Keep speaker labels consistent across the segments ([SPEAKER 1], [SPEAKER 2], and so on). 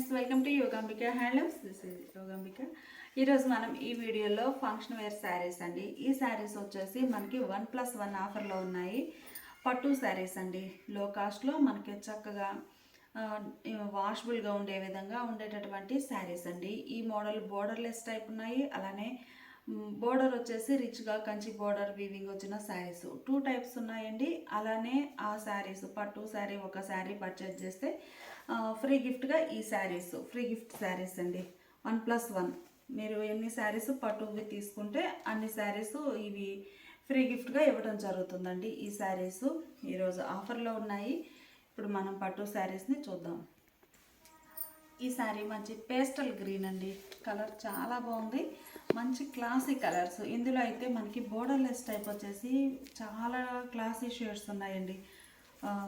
[SPEAKER 1] Friends welcome to Yogambika handlooms this is Yogambika. ఈరోజు మనం ఈ వీడియోలో ఫంక్షన్ వేర్ శారీస్ అండి. ఈ శారీస్ వచ్చేసి మనకి వన్ ప్లస్ వన్ ఆఫర్లో ఉన్నాయి. పట్టు శారీస్ అండి. లో కాస్ట్లో మనకి చక్కగా వాషబుల్గా ఉండే విధంగా ఉండేటటువంటి శారీస్ అండి. ఈ మోడల్ బోర్డర్లెస్ టైప్ ఉన్నాయి. అలానే బోర్డర్ వచ్చేసి రిచ్గా కంచి బోర్డర్ వీవింగ్ వచ్చిన శారీస్. టూ టైప్స్ ఉన్నాయండి. అలానే ఆ శారీస్ పట్టు శారీ ఒక శారీ పర్చేజ్ చేస్తే ఫ్రీ గిఫ్ట్గా ఈ శారీస్ ఫ్రీ గిఫ్ట్ శారీస్ అండి. వన్ ప్లస్ వన్ మీరు ఎన్ని శారీస్ పట్టువి తీసుకుంటే అన్ని శారీస్ ఇవి ఫ్రీ గిఫ్ట్గా ఇవ్వడం జరుగుతుందండి. ఈ శారీస్ ఈరోజు ఆఫర్లో ఉన్నాయి. ఇప్పుడు మనం పట్టు శారీస్ని చూద్దాం. ఈ శారీ మంచి పేస్టల్ గ్రీన్ అండి. కలర్ చాలా బాగుంది. మంచి క్లాసీ కలర్స్ ఇందులో అయితే మనకి బోర్డర్లెస్ టైప్ వచ్చేసి చాలా క్లాసీ షేడ్స్ ఉన్నాయండి.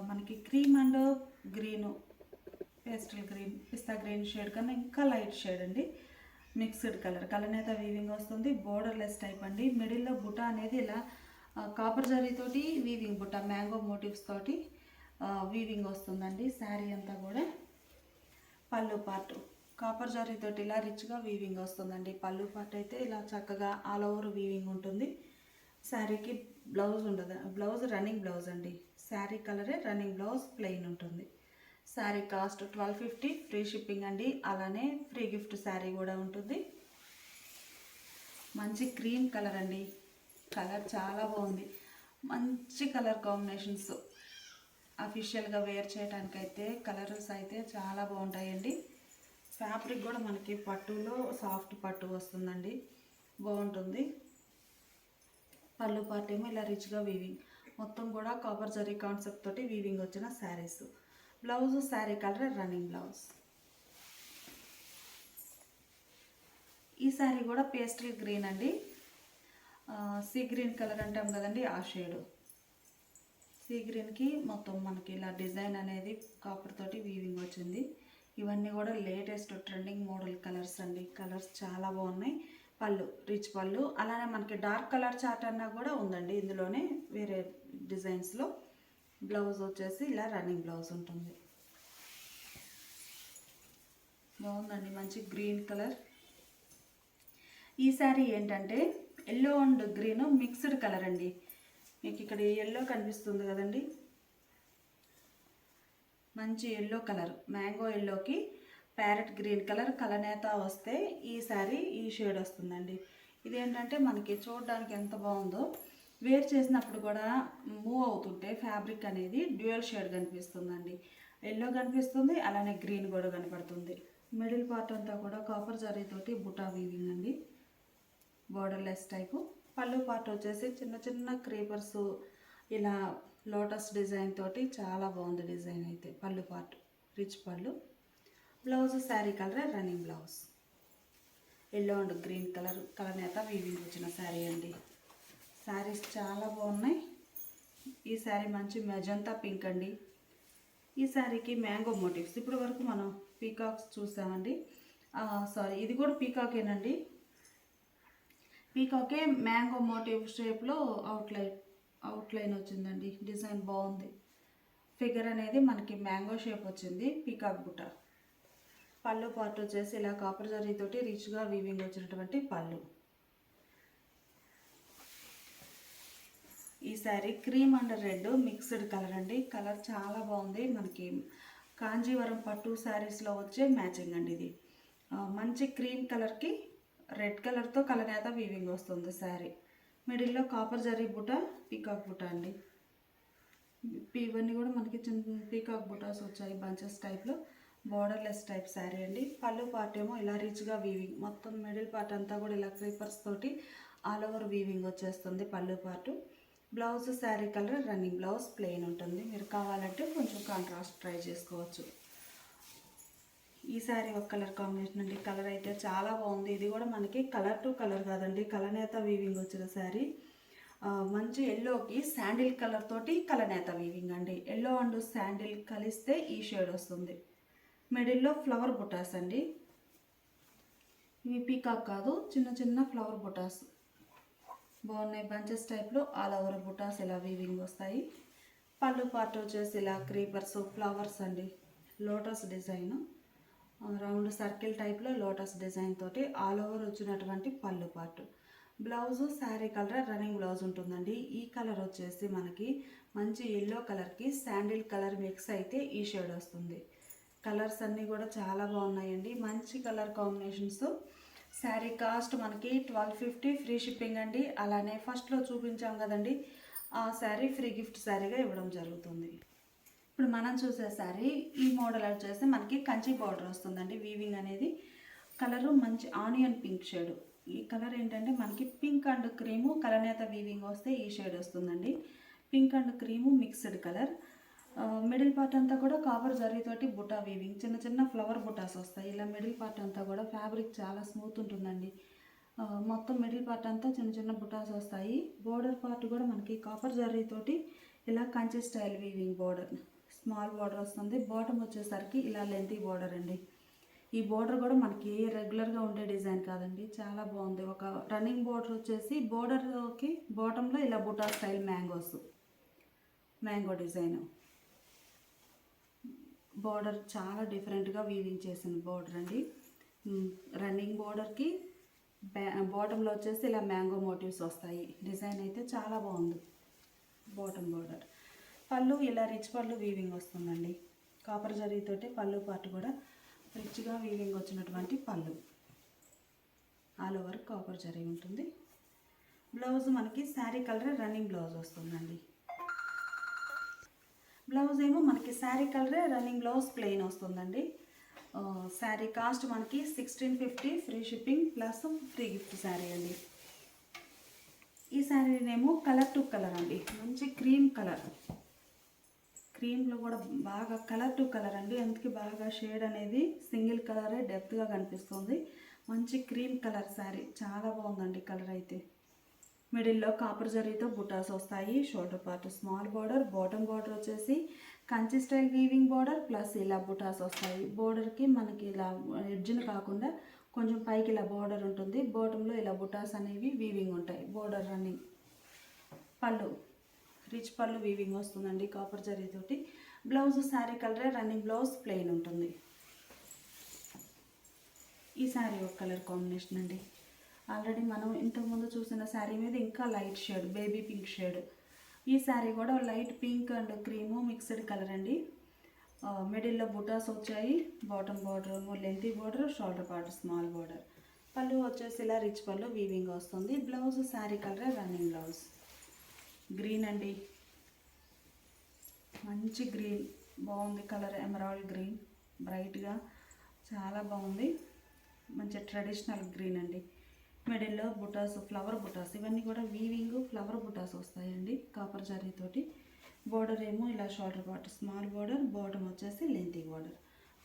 [SPEAKER 1] మనకి cream and green pastel green pista green shade కన్నా ఇంకా లైట్ షేడ్ అండి. Mixed colour. కలనేత వీవింగ్ వస్తుంది. బోర్డర్లెస్ టైప్ అండి. మిడిల్లో బుటా అనేది ఇలా కాపర్ జరీతోటి వీవింగ్ బుట్ట మ్యాంగో మోటివ్స్ తోటి వీవింగ్ వస్తుందండి. శారీ అంతా కూడా పళ్ళు పార్ట్ కాపర్ జరీతోటి ఇలా రిచ్గా వీవింగ్ వస్తుందండి. పళ్ళు పార్ట్ అయితే ఇలా చక్కగా ఆల్ ఓవర్ వీవింగ్ ఉంటుంది. శారీకి బ్లౌజ్ ఉండదు. బ్లౌజ్ రన్నింగ్ బ్లౌజ్ అండి. శారీ కలరే రన్నింగ్ బ్లౌజ్ ప్లెయిన్ ఉంటుంది. Sari cost twelve fifty free shipping అండి. అలానే ఫ్రీ గిఫ్ట్ శారీ కూడా ఉంటుంది. మంచి క్రీమ్ కలర్ అండి. కలర్ చాలా బాగుంది. మంచి కలర్ కాంబినేషన్స్. అఫీషియల్గా వేర్ చేయడానికైతే కలర్స్ అయితే చాలా బాగుంటాయండి. ఫ్యాబ్రిక్ కూడా మనకి పట్టులో సాఫ్ట్ పట్టు వస్తుందండి. బాగుంటుంది. పళ్ళు పార్ట్ ఏమో ఇలా రిచ్గా వీవింగ్ మొత్తం కూడా కాపర్ జరీ కాన్సెప్ట్ తోటి వీవింగ్ వచ్చిన saris. Blouse sari colour running blouse. ఈ శారీ కూడా పేస్టల్ గ్రీన్ అండి. సీ గ్రీన్ కలర్ అంటాం కదండి ఆ షేడు. సీ గ్రీన్కి మొత్తం మనకి ఇలా డిజైన్ అనేది కాపర్ తోటి వీవింగ్ వచ్చింది. ఇవన్నీ కూడా లేటెస్ట్ ట్రెండింగ్ మోడల్ కలర్స్ అండి. కలర్స్ చాలా బాగున్నాయి. పళ్ళు రిచ్ పళ్ళు. అలానే మనకి డార్క్ కలర్ చాట్ అన్నా కూడా ఉందండి ఇందులోనే వేరే డిజైన్స్లో. బ్లౌజ్ వచ్చేసి ఇలా రన్నింగ్ బ్లౌజ్ ఉంటుంది. బాగుందండి మంచి గ్రీన్ కలర్ ఈ శారీ ఏంటంటే yellow and green mixed colour అండి. మీకు ఇక్కడ ఎల్లో కనిపిస్తుంది కదండి. మంచి ఎల్లో కలర్ మ్యాంగో ఎల్లోకి ప్యారెట్ గ్రీన్ కలర్ కలనేత వస్తే ఈ శారీ ఈ షేడ్ వస్తుందండి. ఇదేంటంటే మనకి చూడడానికి ఎంత బాగుందో వేర్ చేసినప్పుడు కూడా మూవ్ అవుతుంటే ఫ్యాబ్రిక్ అనేది డ్యూయల్ షేడ్ కనిపిస్తుందండి. ఎల్లో కనిపిస్తుంది అలానే గ్రీన్ కూడా కనపడుతుంది. మిడిల్ పార్ట్ అంతా కూడా కాపర్ జరీతోటి బుటా వీవింగ్ అండి. బోర్డర్లెస్ టైపు పళ్ళు పార్ట్ వచ్చేసి చిన్న చిన్న క్రీపర్స్ ఇలా లోటస్ డిజైన్ తోటి చాలా బాగుంది డిజైన్ అయితే pallu part rich pallu. Blouse sari colour running blouse yellow and green colour colour నేత వీవింగ్ వచ్చిన శారీ అండి. శారీస్ చాలా బాగున్నాయి. ఈ శారీ మంచి మెజంతా పింక్ అండి. ఈ శారీకి మ్యాంగో మోటివ్స్. ఇప్పటి వరకు మనం పీకాక్స్ చూసామండి. సారీ ఇది కూడా పీకాకేనండి. పీకాకే మ్యాంగో మోటివ్ షేప్లో అవుట్లైన్ అవుట్లైన్ వచ్చిందండి. డిజైన్ బాగుంది. ఫిగర్ అనేది మనకి మ్యాంగో షేప్ వచ్చింది పీకాక్ బుట్ట. పళ్ళు పార్ట్ వచ్చేసి ఇలా కాపర్ జరీతోటి రిచ్గా వీవింగ్ వచ్చినటువంటి పళ్ళు. ఈ sari cream and red mixed colour అండి. కలర్ చాలా బాగుంది. మనకి కాంజీవరం పట్టు శారీస్లో వచ్చే మ్యాచింగ్ అండి ఇది. మంచి క్రీమ్ కలర్కి రెడ్ కలర్తో కలనేత వీవింగ్ వస్తుంది శారీ. మిడిల్లో కాపర్ జరీ బుట్ట పీకాక్ బుట అండి. ఇవన్నీ కూడా మనకి చిన్న పీకాక్ బుటాస్ వచ్చాయి బంచెస్ టైప్లో బోర్డర్లెస్ టైప్ శారీ అండి. పళ్ళు పార్ట్ ఏమో ఇలా రిచ్గా వీవింగ్ మొత్తం మిడిల్ పార్ట్ అంతా కూడా ఇలా క్రీపర్స్ తోటి ఆల్ ఓవర్ వీవింగ్ వచ్చేస్తుంది pallu part. Blouse sari colour running blouse plain ఉంటుంది. మీరు కావాలంటే కొంచెం కాంట్రాస్ట్ ట్రై చేసుకోవచ్చు. ఈ శారీ ఒక కలర్ కాంబినేషన్ అండి. కలర్ అయితే చాలా బాగుంది. ఇది కూడా మనకి కలర్ టు కలర్ కాదండి. కలనేత వీవింగ్ వచ్చిన శారీ. మంచి ఎల్లోకి శాండిల్ కలర్ తోటి కలనేత వీవింగ్ అండి. ఎల్లో అండ్ శాండిల్ కలిస్తే ఈ షేడ్ వస్తుంది. మిడిల్లో ఫ్లవర్ బుటాస్ అండి. ఇవి పీకాక్ కాదు చిన్న చిన్న ఫ్లవర్ బుటాస్ బాగున్నాయి. బంచెస్ టైప్లో ఆల్ ఓవర్ బుటాస్ ఇలా వీవింగ్ వస్తాయి. పళ్ళు పార్ట్ వచ్చేసి ఇలా క్రీపర్స్ ఫ్లవర్స్ అండి. లోటస్ డిజైన్ రౌండ్ సర్కిల్ టైప్లో లోటస్ డిజైన్ తోటి ఆల్ ఓవర్ వచ్చినటువంటి pallu part. Blouse sari colour running blouse ఉంటుందండి. ఈ కలర్ వచ్చేసి మనకి మంచి ఎల్లో కలర్కి శాండిల్ కలర్ మిక్స్ అయితే ఈ షేడ్ వస్తుంది. కలర్స్ అన్నీ కూడా చాలా బాగున్నాయండి. మంచి కలర్ కాంబినేషన్స్ శారీ కాస్ట్ మనకి ట్వెల్వ్ ఫిఫ్టీ ఫ్రీ షిప్పింగ్ అండి. అలానే ఫస్ట్లో చూపించాం కదండి. ఆ శారీ ఫ్రీ గిఫ్ట్ శారీగా ఇవ్వడం జరుగుతుంది. ఇప్పుడు మనం చూసే శారీ ఈ మోడల్ వచ్చేసి మనకి కంచి బార్డర్ వస్తుందండి. వీవింగ్ అనేది కలరు మంచి ఆనియన్ పింక్ షేడ్. ఈ కలర్ ఏంటంటే మనకి పింక్ అండ్ క్రీము కలనేత వీవింగ్ వస్తే ఈ షేడ్ వస్తుందండి. Pink and cream mixed colour. Middle part అంతా కూడా కాపర్ జరీతోటి బుటా వీవింగ్ చిన్న చిన్న ఫ్లవర్ బుటాస్ వస్తాయి. ఇలా మిడిల్ పార్ట్ అంతా కూడా ఫ్యాబ్రిక్ చాలా స్మూత్ ఉంటుందండి. మొత్తం మిడిల్ పార్ట్ అంతా చిన్న చిన్న బుటాస్ వస్తాయి. బోర్డర్ పార్ట్ కూడా మనకి కాపర్ జర్రీతోటి ఇలా Kanchi style weaving border. Small border వస్తుంది. బాటమ్ వచ్చేసరికి ఇలా లెంతీ బోర్డర్ అండి. ఈ బోర్డర్ కూడా మనకి రెగ్యులర్గా ఉండే డిజైన్ కాదండి. చాలా బాగుంది. ఒక రన్నింగ్ బోర్డర్ వచ్చేసి బోర్డర్కి బాటంలో ఇలా buta style mangoes. Mango design. Border చాలా డిఫరెంట్గా వీవింగ్ చేసిన బార్డర్ అండి. రన్నింగ్ బార్డర్కి బాటంలో వచ్చేసి ఇలా మ్యాంగో మోటివ్స్ వస్తాయి. డిజైన్ అయితే చాలా బాగుంది. Bottom border. పళ్ళు ఇలా రిచ్ పళ్ళు వీవింగ్ వస్తుందండి. కాపర్ జరీతోటి పళ్ళు పాటు కూడా రిచ్గా వీవింగ్ వచ్చినటువంటి పళ్ళు. ఆల్ ఓవర్ కాపర్ జరీ ఉంటుంది. బ్లౌజ్ మనకి శారీ కలర్ రన్నింగ్ బ్లౌజ్ వస్తుందండి. బ్లౌజ్ ఏమో మనకి శారీ కలరే రన్నింగ్ బ్లౌజ్ ప్లెయిన్ వస్తుందండి. శారీ కాస్ట్ మనకి sixteen fifty free shipping plus free gift sari అండి. ఈ శారీనేమో కలర్ టు కలర్ అండి. మంచి క్రీమ్ కలర్ క్రీమ్లో కూడా బాగా కలర్ టు కలర్ అండి. అందుకే బాగా షేడ్ అనేది సింగిల్ కలరే డెప్త్గా కనిపిస్తుంది. మంచి క్రీమ్ కలర్ శారీ. చాలా బాగుందండి కలర్ అయితే. మిడిల్లో కాపర్ జరీతో బుటాస్ వస్తాయి. Shoulder part small border bottom border వచ్చేసి Kanchi style weaving border plus ఇలా బుటాస్ వస్తాయి. బోర్డర్కి మనకి ఇలా ఎడ్జ్ని కాకుండా కొంచెం పైకి ఇలా బార్డర్ ఉంటుంది. బాటంలో ఇలా బుటాస్ అనేవి వీవింగ్ ఉంటాయి. Border running pallu rich pallu weaving వస్తుందండి కాపర్ జరీతోటి. బ్లౌజ్ శారీ కలరే రన్నింగ్ బ్లౌజ్ ప్లెయిన్ ఉంటుంది. ఈ శారీ ఒక కలర్ కాంబినేషన్ అండి. ఆల్రెడీ మనం ఇంతకుముందు చూసిన శారీ మీద ఇంకా light shade baby pink shade. ఈ శారీ కూడా light pink and cream mixed colour అండి. మిడిల్లో బుటాస్ వచ్చాయి bottom border lengthy border shoulder border small border. Pallu వచ్చేసి ఇలా రిచ్ పళ్ళు వీవింగ్ వస్తుంది. Blouse sari colour running blouse. Green అండి. మంచి గ్రీన్. బాగుంది కలర్ ఎమరాల్డ్ గ్రీన్. బ్రైట్గా. చాలా బాగుంది. మంచి ట్రెడిషనల్ గ్రీన్ అండి. మిడిల్లో బుటాస్ ఫ్లవర్ బుటాస్ ఇవన్నీ కూడా వీవింగ్ ఫ్లవర్ బుటాస్ వస్తాయండి కాపర్ జరీతోటి బోర్డర్ ఏమో ఇలా shoulder part small border bottom వచ్చేసి లెంతీ బోర్డర్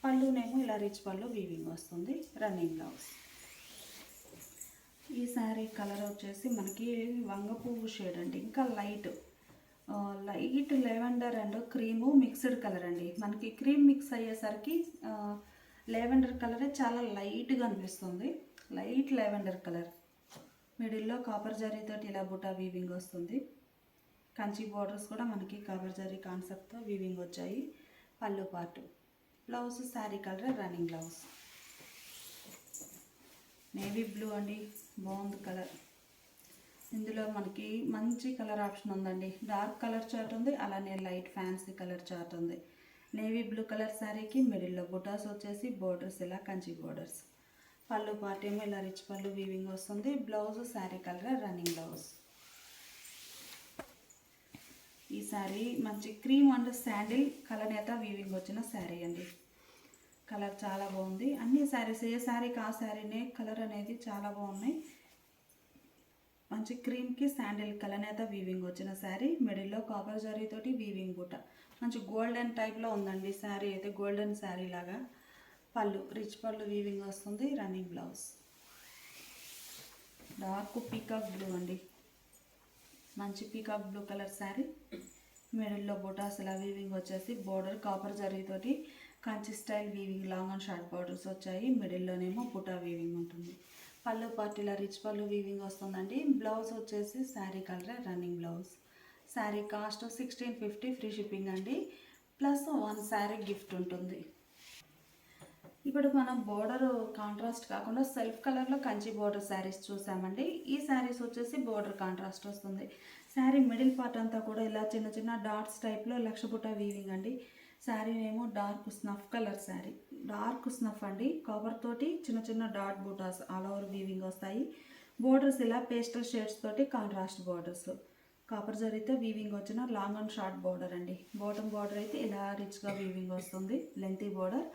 [SPEAKER 1] పళ్ళునేమో ఇలా రిచ్ పళ్ళు వీవింగ్ వస్తుంది రన్నింగ్ బ్లౌజ్ ఈ శారీ కలర్ వచ్చేసి మనకి వంగ పువ్వు షేడ్ అండి ఇంకా light light lavender and cream mixed colour అండి. మనకి క్రీమ్ మిక్స్ అయ్యేసరికి లెవెండర్ కలరే చాలా లైట్గా అనిపిస్తుంది. లైట్ లెవెండర్ కలర్ మిడిల్లో కాపర్ జరీతోటి ఇలా బుటా వీవింగ్ వస్తుంది. కంచి బార్డర్స్ కూడా మనకి కాపర్ జరీ కాన్సెప్ట్తో వీవింగ్ వచ్చాయి. Pallu part blouse sari colour running blouse navy blue అండి. బాగుంది కలర్ ఇందులో మనకి మంచి కలర్ ఆప్షన్ ఉందండి. డార్క్ కలర్ చార్ట్ ఉంది. అలానే లైట్ ఫ్యాన్సీ కలర్ చార్ట్ ఉంది. నేవీ బ్లూ కలర్ శారీకి మిడిల్లో బుటాస్ వచ్చేసి బోర్డర్స్ ఇలా కంచి బోర్డర్స్ పళ్ళు పార్ట్ ఏమో ఇలా రిచ్ పళ్ళు వీవింగ్ వస్తుంది. Blouse sari colour running blouse. ఈ శారీ మంచి క్రీమ్ అండ్ శాండిల్ కలనేత వీవింగ్ వచ్చిన శారీ అండి. కలర్ చాలా బాగుంది. అన్ని శారీస్ ఏ శారీకి ఆ శారీనే కలర్ అనేది చాలా బాగున్నాయి. మంచి క్రీమ్కి శాండిల్ కలనేత వీవింగ్ వచ్చిన శారీ. మిడిల్లో కాపర్ జరీతోటి వీవింగ్ బుట్ట. మంచి గోల్డెన్ టైప్లో ఉందండి శారీ. అయితే గోల్డెన్ శారీ లాగా. పళ్ళు రిచ్ పళ్ళు వీవింగ్ వస్తుంది running blouse. Dark peacock blue అండి. మంచి పీకాక్ బ్లూ కలర్ శారీ. మిడిల్లో బొటాస్ ఇలా వీవింగ్ వచ్చేసి border copper జరీతోటి Kanchi style weaving long and short borders వచ్చాయి. మిడిల్లోనేమో పుటా వీవింగ్ ఉంటుంది. పళ్ళు పార్టీలా రిచ్ పళ్ళు వీవింగ్ వస్తుందండి. బ్లౌజ్ వచ్చేసి sari colour running blouse. Sari cost sixteen fifty free shipping అండి. ప్లస్ వన్ శారీ గిఫ్ట్ ఉంటుంది. ఇప్పుడు మనం బోర్డర్ కాంట్రాస్ట్ కాకుండా సెల్ఫ్ కలర్లో కంచి బోర్డర్ శారీస్ చూసామండి. ఈ శారీస్ వచ్చేసి బోర్డర్ కాంట్రాస్ట్ వస్తుంది. శారీ మిడిల్ పార్ట్ అంతా కూడా ఇలా చిన్న చిన్న డాట్స్ టైప్లో లక్షబుట్ట వీవింగ్ అండి. శారీ ఏమో dark snuff colour sari dark snuff అండి. కాపర్ తోటి చిన్న చిన్న dot butas all over weaving వస్తాయి. బోర్డర్స్ ఇలా పేస్టల్ షేడ్స్ తోటి కాంట్రాస్ట్ బోర్డర్స్ కాపర్ జరిగితే వీవింగ్ వచ్చిన లాంగ్ అండ్ షార్ట్ బోర్డర్ అండి. బాటమ్ బార్డర్ అయితే ఇలా రిచ్గా వీవింగ్ వస్తుంది. లెంతీ బోర్డర్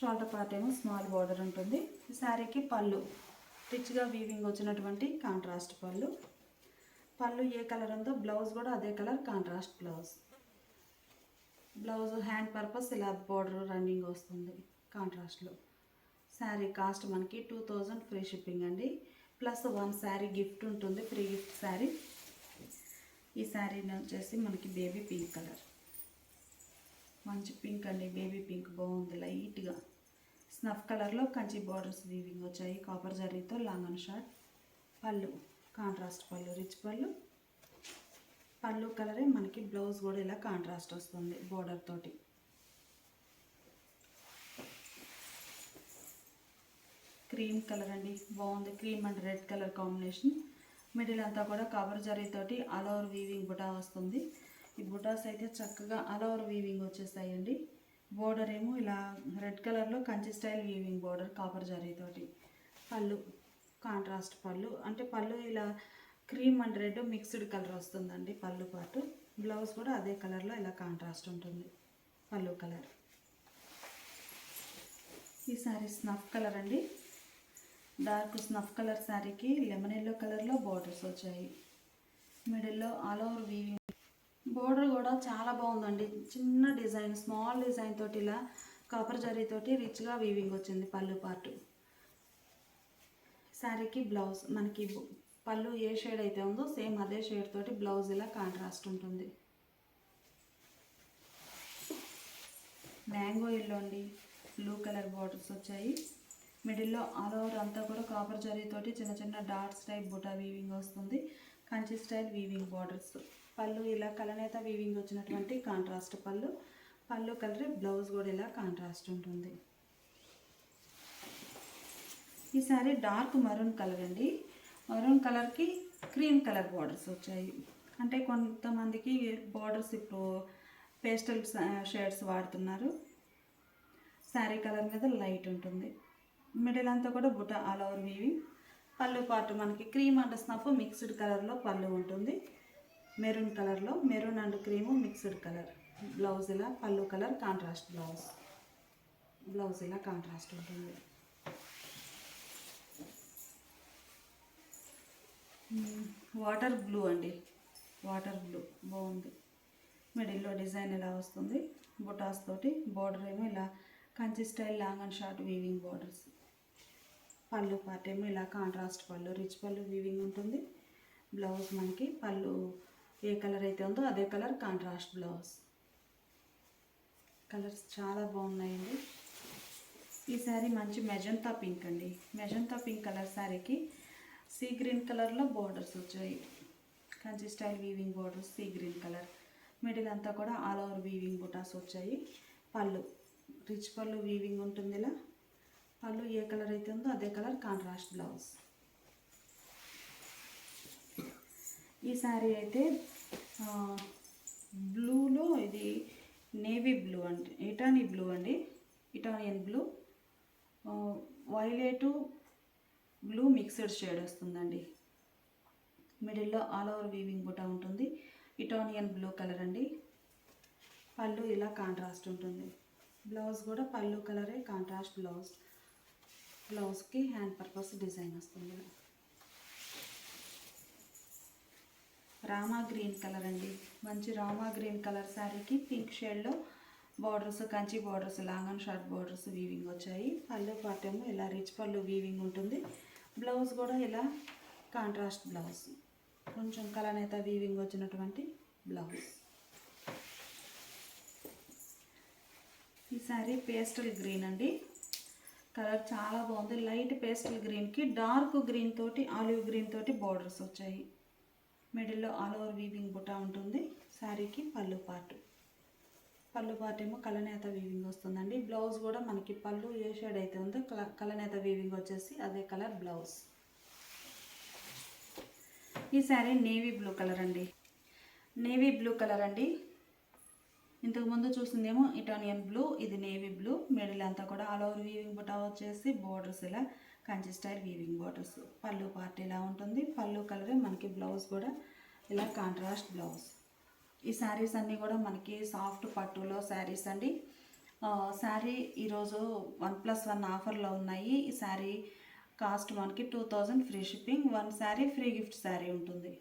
[SPEAKER 1] షోల్డర్ పార్ట్ ఏమో స్మాల్ బార్డర్ ఉంటుంది. ఈ శారీకి పళ్ళు. రిచ్గా వీవింగ్ వచ్చినటువంటి కాంట్రాస్ట్ పళ్ళు. పళ్ళు ఏ కలర్ ఉందో బ్లౌజ్ కూడా అదే colour contrast blouse blouse hand purpose ఇలా బార్డర్ రన్నింగ్ వస్తుంది కాంట్రాస్ట్లో శారీ కాస్ట్ మనకి టూ థౌజండ్ ఫ్రీ షిప్పింగ్ అండి. ప్లస్ వన్ శారీ గిఫ్ట్ ఉంటుంది ఫ్రీ గిఫ్ట్ శారీ. ఈ శారీ వచ్చేసి మనకి బేబీ పింక్ కలర్ మంచి పింక్ అండి బేబీ పింక్ బాగుంది లైట్గా స్నఫ్ కలర్లో కంచి బార్డర్స్ వీవింగ్ వచ్చాయి. కాపర్ జరీతో long and short. Pallu contrast pallu rich pallu. Pallu కలరే మనకి బ్లౌజ్ కూడా ఇలా కాంట్రాస్ట్ వస్తుంది బోర్డర్ తోటి. క్రీమ్ కలర్ అండి. బాగుంది. Cream and red colour combination. Middle అంతా కూడా కవర్ జరీతోటి ఆల్ ఓవర్ వీవింగ్ బుటా వస్తుంది. ఈ బుటాస్ అయితే చక్కగా ఆల్ ఓవర్ వీవింగ్ వచ్చేసాయండి. బోర్డర్ ఏమో ఇలా రెడ్ కలర్లో Kanchi style weaving border copper జరీతోటి పళ్ళు కాంట్రాస్ట్ పళ్ళు. అంటే పళ్ళు ఇలా cream and red mixed colour వస్తుందండి పళ్ళు పాటు. బ్లౌజ్ కూడా అదే కలర్లో ఇలా కాంట్రాస్ట్ ఉంటుంది పళ్ళు కలర్. ఈ శారీ స్నఫ్ కలర్ అండి. డార్క్ స్నఫ్ కలర్ శారీకి లెమన్ ఎల్లో కలర్లో బార్డర్స్ వచ్చాయి. మిడిల్లో ఆల్ ఓవర్ వీవింగ్ బోర్డర్ కూడా చాలా బాగుందండి. చిన్న డిజైన్ స్మాల్ డిజైన్ తోటి ఇలా కాపర్ జరీ తోటి రిచ్గా వీవింగ్ వచ్చింది పళ్ళు పార్ట్ శారీకి బ్లౌజ్ మనకి పళ్ళు ఏ షేడ్ అయితే ఉందో సేమ్ అదే షేడ్ తోటి బ్లౌజ్ ఇలా కాంట్రాస్ట్ ఉంటుంది. మ్యాంగో ఇల్లు అండి. బ్లూ కలర్ బార్డర్స్ వచ్చాయి. మిడిల్లో ఆల్ ఓవర్ అంతా కూడా కాపర్ జరీతోటి చిన్న చిన్న డాట్స్ టైప్ బుటా వీవింగ్ వస్తుంది. కంచి స్టైల్ వీవింగ్ బార్డర్స్ పళ్ళు ఇలా కలనేత వీవింగ్ వచ్చినటువంటి కాంట్రాస్ట్ పళ్ళు. పళ్ళు కలర్ బ్లౌజ్ కూడా ఇలా కాంట్రాస్ట్ ఉంటుంది. ఈ సారీ డార్క్ మరూన్ కలర్ అండి. మరూన్ కలర్కి క్రీమ్ కలర్ బార్డర్స్ వచ్చాయి. అంటే కొంతమందికి బార్డర్స్ ఇప్పుడు పేస్టల్ షేడ్స్ వాడుతున్నారు. శారీ కలర్ మీద లైట్ ఉంటుంది. మిడిల్ అంతా కూడా బుట్ట ఆల్ ఓవర్ వీవింగ్ పళ్ళు పాటు మనకి క్రీమ్ అండ్ స్నఫ్ మిక్స్డ్ కలర్లో పళ్ళు ఉంటుంది. మెరూన్ కలర్లో maroon and cream mixed colour. Blouse ఇలా పళ్ళు కలర్ కాంట్రాస్ట్ బ్లౌజ్. బ్లౌజ్ ఇలా కాంట్రాస్ట్ ఉంటుంది. వాటర్ బ్లూ అండి. Water blue. బాగుంది. మిడిల్లో డిజైన్ ఇలా వస్తుంది? బుటాస్ తోటి బార్డర్ ఏమో ఇలా Kanchi style long and short weaving borders. పళ్ళు పార్ట్ ఏమో ఇలా కాంట్రాస్ట్ పళ్ళు రిచ్ పళ్ళు వీవింగ్ ఉంటుంది. బ్లౌజ్ మనకి పళ్ళు ఏ కలర్ అయితే ఉందో అదే కలర్ కాంట్రాస్ట్ బ్లౌజ్. కలర్స్ చాలా బాగున్నాయండి. ఈ శారీ మంచి మెజంతా పింక్ అండి. మెజంతా పింక్ కలర్ శారీకి సీ గ్రీన్ కలర్లో బార్డర్స్ వచ్చాయి. Kanchi style weaving borders sea green colour. Middle అంతా కూడా ఆల్ ఓవర్ వీవింగ్ బుటాస్ వచ్చాయి. పళ్ళు రిచ్ పళ్ళు వీవింగ్ ఉంటుంది ఇలా పళ్ళు ఏ కలర్ అయితే ఉందో అదే కలర్ కాంట్రాస్ట్ బ్లౌజ్. ఈ శారీ అయితే బ్లూలో ఇది నేవీ బ్లూ అంటే ఇటానీ బ్లూ అండి Italian blue. Violet blue mixed shade వస్తుందండి. మిడిల్లో ఆల్ ఓవర్ వీవింగ్ బుట్ట ఉంటుంది. ఇటానియన్ బ్లూ కలర్ అండి. పళ్ళు ఇలా కాంట్రాస్ట్ ఉంటుంది. బ్లౌజ్ కూడా పళ్ళు కలరే కాంట్రాస్ట్ బ్లౌజ్ బ్లౌజ్కి హ్యాండ్ పర్పస్ డిజైన్ వస్తుంది. రామా గ్రీన్ కలర్ అండి. మంచి రామా గ్రీన్ కలర్ శారీకి పింక్ షేడ్లో borders Kanchi borders long and short borders weaving వచ్చాయి. పళ్ళు పాటేమో ఇలా రిచ్ పళ్ళు వీవింగ్ ఉంటుంది. బ్లౌజ్ కూడా ఇలా కాంట్రాస్ట్ బ్లౌజ్ కొంచెం కలనేత వీవింగ్ వచ్చినటువంటి బ్లౌజ్ ఈ శారీ పేస్టల్ గ్రీన్ అండి. కలర్ చాలా బాగుంది. లైట్ పేస్టల్ గ్రీన్కి డార్క్ గ్రీన్ తోటి ఆలివ్ గ్రీన్ తోటి బార్డర్స్ వచ్చాయి. మిడిల్లో ఆల్ ఓవర్ వీవింగ్ బుటా ఉంటుంది శారీకి పళ్ళు పార్ట్. పళ్ళు పార్ట్ ఏమో కలనేత వీవింగ్ వస్తుందండి. బ్లౌజ్ కూడా మనకి పళ్ళు ఏ షేడ్ అయితే ఉందో కల కలనేత వీవింగ్ వచ్చేసి అదే కలర్ బ్లౌజ్. ఈ శారీ నేవీ బ్లూ కలర్ అండి. నేవీ బ్లూ కలర్ అండి. ఇంతకు ముందు చూసిందేమో ఇటాలియన్ బ్లూ ఇది నేవీ బ్లూ. మిడిల్ అంతా కూడా ఆల్ ఓవర్ వీవింగ్ బుటా వచ్చేసి బోర్డర్స్ ఇలా కంచి స్టైల్ వీవింగ్ బోర్డర్స్ పళ్ళు పార్ట్ ఇలా ఉంటుంది. పళ్ళు కలరే మనకి బ్లౌజ్ కూడా ఇలా కాంట్రాస్ట్ బ్లౌజ్. ఈ శారీస్ అన్నీ కూడా మనకి సాఫ్ట్ పట్టులో శారీస్ అండి. శారీ ఈరోజు వన్ ప్లస్ వన్ ఆఫర్లో ఉన్నాయి. ఈ శారీ కాస్ట్ మనకి two thousand free shipping. One sari free gift sari ఉంటుంది.